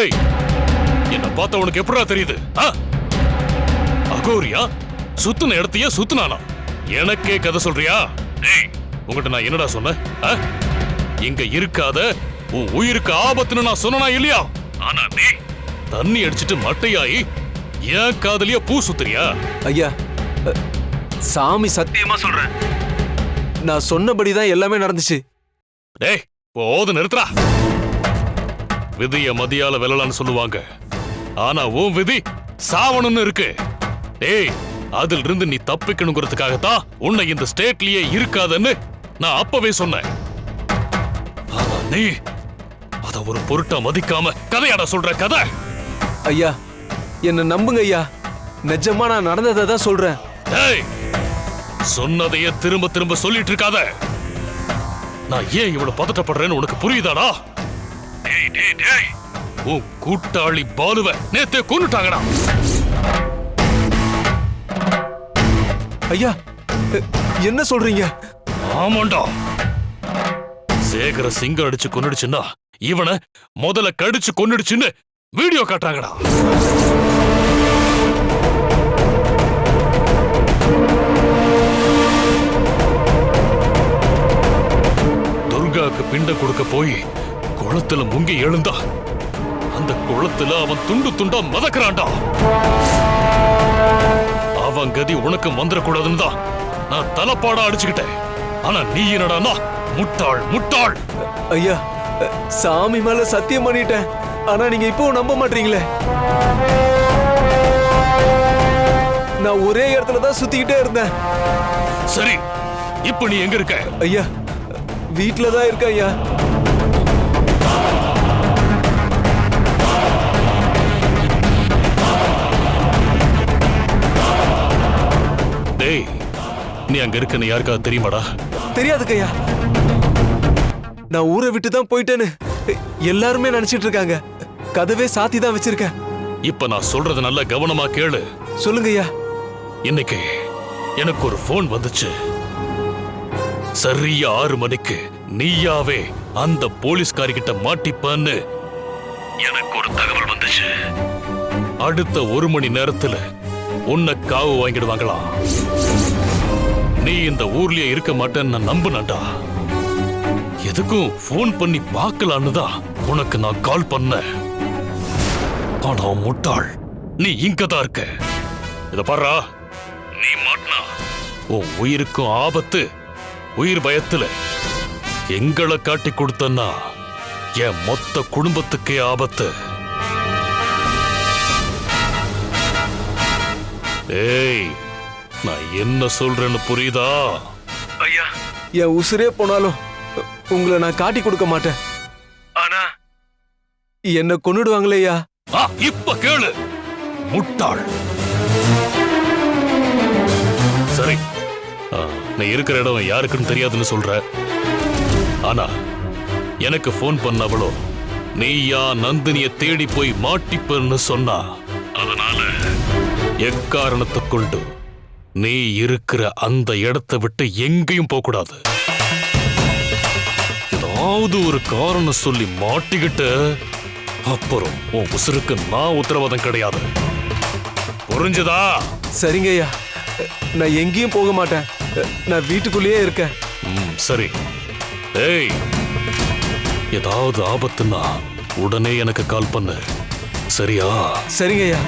டேய் என்ன பார்த்தா உனக்கு எப்படா தெரியுது? அகோரியா சுத்துன இடத்தையே சுத்துனானா? எனக்கே கதை சொல்றியா? டேய். உங்ககிட்ட நான் என்னடா சொன்னேன்? இங்க இருக்காத உன் உயிருக்கு ஆபத்துன்னு நான் சொன்னனா இல்லையா? ஆனா நீ தண்ணி அடிச்சிட்டு மட்டையாயி ஏன் காதலியா பூ சுத்துறியா? ஐயா சாமி சத்தியமா சொல்றேன். நான் சொன்னபடி தான் எல்லாமே நடந்துச்சு. டேய் போது நிறுத்துறா விதிய மதியால வெல்லலாம்னு சொல்லுவாங்க. ஆனா உன் விதி சாவணும்னு இருக்கு. டேய் அதில் இருந்து நீ தப்பிக்கணுங்கிறதுக்காகத்தான் உன்னை இந்த ஸ்டேட்லயே இருக்காதன்னு நான் அப்பவே சொன்னேன். ஆனா நீ அத ஒரு பொருட்டா மதிக்காம கதையாடா சொல்ற கதை. ஐயா என்ன நம்புங்க ஐயா. நிஜமா நான் நடந்ததை தான் சொல்றேன். டேய் சொன்னதையே திரும்ப திரும்ப சொல்லிட்டு இருக்காத. நான் ஏன் இவ்வளவு பதட்டப்படுறேன்னு உனக்கு புரியுதாடா? டேய் டேய் டேய். உன் கூட்டாளி பாலுவ. நேத்தே கொன்னுட்டாங்கடா. ஐயா என்ன சொல்றீங்க? ஆமாண்டா. சேகர சிங்கம் அடிச்சு கொன்னுடுச்சுன்னா இவனை முதல்ல கடிச்சு கொன்னுடுச்சுன்னு வீடியோ காட்டுறாங்கடா. துர்காக்கு பிண்ட கொடுக்க போய் குளத்துல முங்கி எழுந்தா அந்த குளத்துல அவன் துண்டு துண்டா மதக்குறான்டா. அவன் கதி உனக்கு வந்துடக்கூடாதுன்னு தான் நான் தலப்பாடா அடிச்சுக்கிட்டேன். ஆனா நீ என்னடான்னா முட்டாள் முட்டாள். ஐயா சாமி மேல சத்தியம் பண்ணிட்டேன். ஆனா நீங்க இப்போ நம்ப மாட்டீங்களே. நான் ஒரே இடத்துல தான் சுத்திக்கிட்டே இருந்தேன். சரி இப்ப நீ எங்க இருக்க? ஐயா வீட்ல தான் இருக்கேன் ஐயா. நீ அங்க இருக்கன்னு யாருக்காவது தெரியுமாடா? தெரியாதுக்கு ஐயா நான் ஊரை விட்டு தான் போயிட்டேன்னு எல்லாருமே நினைச்சிட்டு இருக்காங்க. கதவே சாத்தி தான் வச்சிருக்கேன். இப்ப நான் சொல்றது நல்லா கவனமா கேளு. சொல்லுங்க ஐயா இன்னைக்கு எனக்கு ஒரு ஃபோன் வந்துச்சு. சரியா ஆறு மணிக்கு நீயாவே அந்த போலீஸ்காரி கிட்ட மாட்டிப்பன்னு எனக்கு ஒரு தகவல் வந்துச்சு. அடுத்த ஒரு மணி நேரத்துல உன்னை காவு வாங்கிடுவாங்களாம். நீ இந்த ஊர்லயே இருக்க மாட்டேன்னு நான் நம்புனேன்டா. எதுக்கும் ஃபோன் பண்ணி பார்க்கலான்னு தான் உனக்கு நான் கால் பண்ணேன். ஆனா முட்டாள் நீ இங்க தான் இருக்க. இத பாருடா. நீ மாட்டினா? உன் உயிருக்கும் ஆபத்து உயிர் பயத்துல. எங்களை காட்டி கொடுத்தன்னா என் மொத்த குடும்பத்துக்கே ஆபத்து. ஏய் நான் என்ன சொல்றேன்னு புரியுதா? ஐயா. என் உசுரே போனாலும் உங்களை நான் காட்டி கொடுக்க மாட்டேன். ஆனா? என்ன கொன்னுடுவாங்களே ஐயா. ஆ, இப்ப கேளு. முட்டாள். சரி. ஆ, நீ இருக்கிற இடம் யாருக்குன்னு தெரியாதுன்னு சொல்ற. ஆனா எனக்கு ஃபோன் பண்ணவளோ நீயா நந்தினிய தேடி போய் மாட்டிப்பன்னு சொன்னா அதனால எக்காரணத்தை கொண்டு? நீ இருக்கிற அந்த இடத்தை விட்டு எங்கேயும் போக கூடாது ஏதாவது ஒரு காரணம் சொல்லி மாட்டிக்கிட்ட அப்புறம் உன் உசுருக்கு நான் உத்தரவாதம் கிடையாது. புரிஞ்சுதா? சரிங்க ஐயா நான் எங்கேயும் போக மாட்டேன். நான் வீட்டுக்குள்ளேயே இருக்கேன். ம் சரி. ஏய் ஏதாவது ஆபத்துன்னா உடனே எனக்கு கால் பண்ணு. சரியா? சரிங்க ஐயா